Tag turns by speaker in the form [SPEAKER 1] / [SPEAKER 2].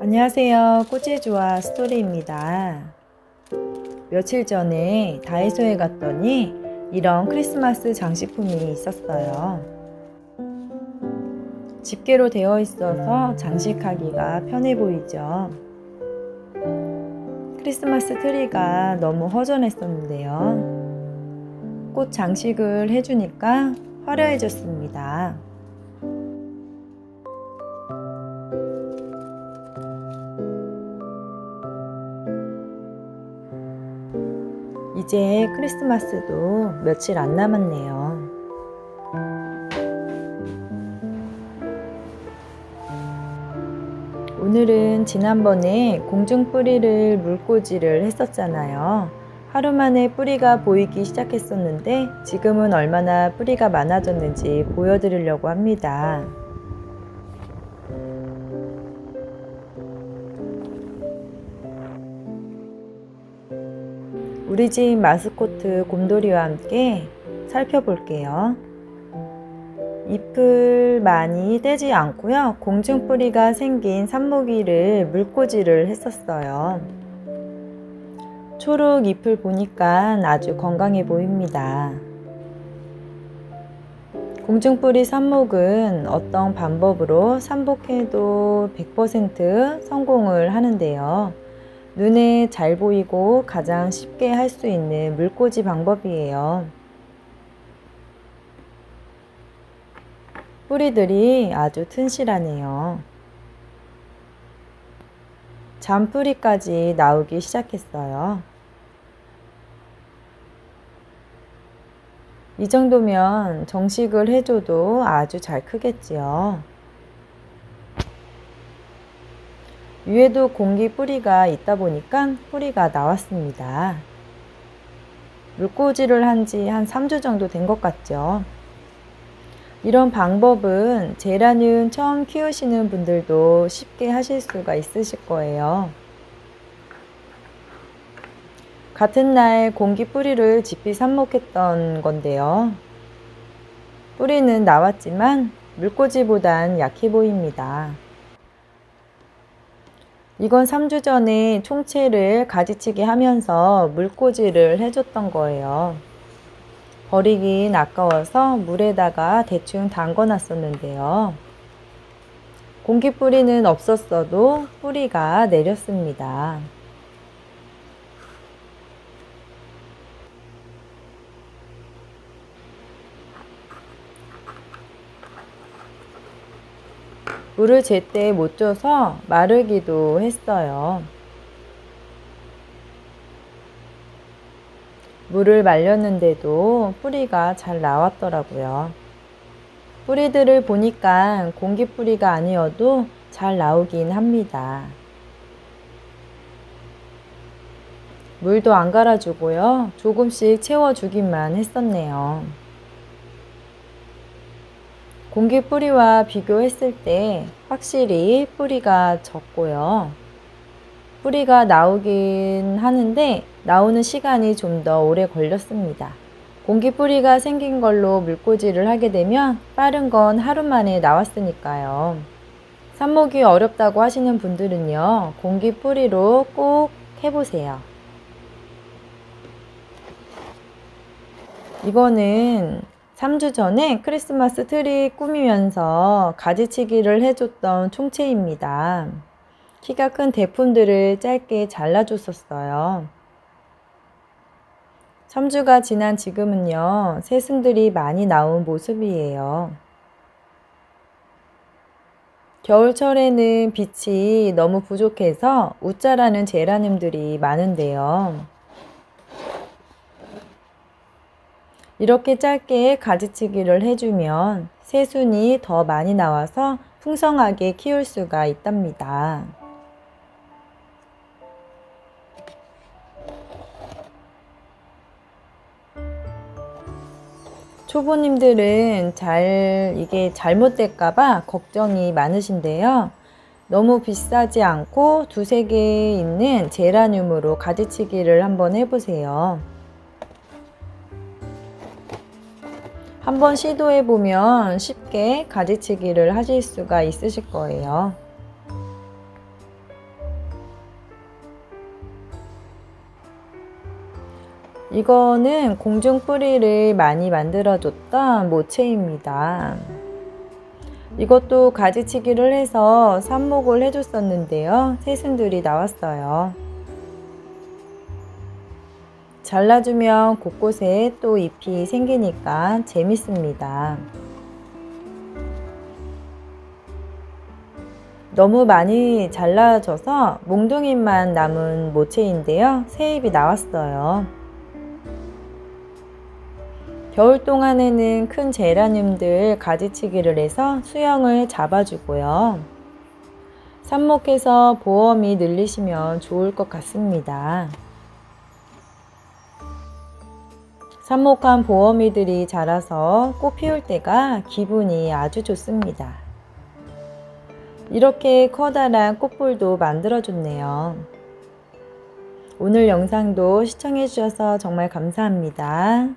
[SPEAKER 1] 안녕하세요. 꽃의 조화 스토리입니다. 며칠 전에 다이소에 갔더니 이런 크리스마스 장식품이 있었어요. 집게로 되어 있어서 장식하기가 편해 보이죠. 크리스마스 트리가 너무 허전했었는데요. 꽃 장식을 해주니까 화려해졌습니다. 이제 크리스마스도 며칠 안 남았네요. 오늘은 지난번에 공중뿌리를 물꽂이를 했었잖아요. 하루 만에 뿌리가 보이기 시작했었는데 지금은 얼마나 뿌리가 많아졌는지 보여드리려고 합니다. 우리 집 마스코트 곰돌이와 함께 살펴볼게요. 잎을 많이 떼지 않고요. 공중뿌리가 생긴 산모기를 물꽂이를 했었어요. 초록 잎을 보니까 아주 건강해 보입니다. 공중뿌리 삽목은 어떤 방법으로 삼복해도 100% 성공을 하는데요. 눈에 잘 보이고 가장 쉽게 할 수 있는 물꽂이 방법이에요. 뿌리들이 아주 튼실하네요. 잔뿌리까지 나오기 시작했어요. 이 정도면 정식을 해줘도 아주 잘 크겠지요. 위에도 공기 뿌리가 있다 보니까 뿌리가 나왔습니다. 물꽂이를 한지한 3주 정도 된 것 같죠. 이런 방법은 제라늄 처음 키우시는 분들도 쉽게 하실 수가 있으실 거예요. 같은 날 공기 뿌리를 집히 삽목했던 건데요. 뿌리는 나왔지만 물꽂이보단 약해 보입니다. 이건 3주 전에 총채를 가지치기 하면서 물꽂이를 해줬던 거예요. 버리긴 아까워서 물에다가 대충 담궈 놨었는데요. 공기 뿌리는 없었어도 뿌리가 내렸습니다. 물을 제때 못 줘서 마르기도 했어요. 물을 말렸는데도 뿌리가 잘 나왔더라고요. 뿌리들을 보니까 공기 뿌리가 아니어도 잘 나오긴 합니다. 물도 안 갈아주고요. 조금씩 채워주기만 했었네요. 공기 뿌리와 비교했을 때 확실히 뿌리가 적고요. 뿌리가 나오긴 하는데 나오는 시간이 좀 더 오래 걸렸습니다. 공기 뿌리가 생긴 걸로 물꽂이를 하게 되면 빠른 건 하루 만에 나왔으니까요. 삽목이 어렵다고 하시는 분들은요, 공기 뿌리로 꼭 해보세요. 이거는 3주 전에 크리스마스 트리 꾸미면서 가지치기를 해줬던 총채입니다. 키가 큰 대품들을 짧게 잘라줬었어요. 3주가 지난 지금은요, 새순들이 많이 나온 모습이에요. 겨울철에는 빛이 너무 부족해서 웃자라는 제라늄들이 많은데요. 이렇게 짧게 가지치기를 해주면 새순이 더 많이 나와서 풍성하게 키울 수가 있답니다. 초보님들은 잘 이게 잘못될까봐 걱정이 많으신데요. 너무 비싸지 않고 두세 개 있는 제라늄으로 가지치기를 한번 해보세요. 한번 시도해 보면 쉽게 가지치기를 하실 수가 있으실 거예요. 이거는 공중뿌리를 많이 만들어줬던 모체입니다. 이것도 가지치기를 해서 삽목을 해줬었는데요. 새순들이 나왔어요. 잘라주면 곳곳에 또 잎이 생기니까 재밌습니다. 너무 많이 잘라져서 몽둥이만 남은 모체인데요. 새 잎이 나왔어요. 겨울 동안에는 큰 제라늄들 가지치기를 해서 수영을 잡아주고요. 삽목해서 보험이 늘리시면 좋을 것 같습니다. 삽목한 보험이들이 자라서 꽃 피울 때가 기분이 아주 좋습니다. 이렇게 커다란 꽃볼도 만들어줬네요. 오늘 영상도 시청해주셔서 정말 감사합니다.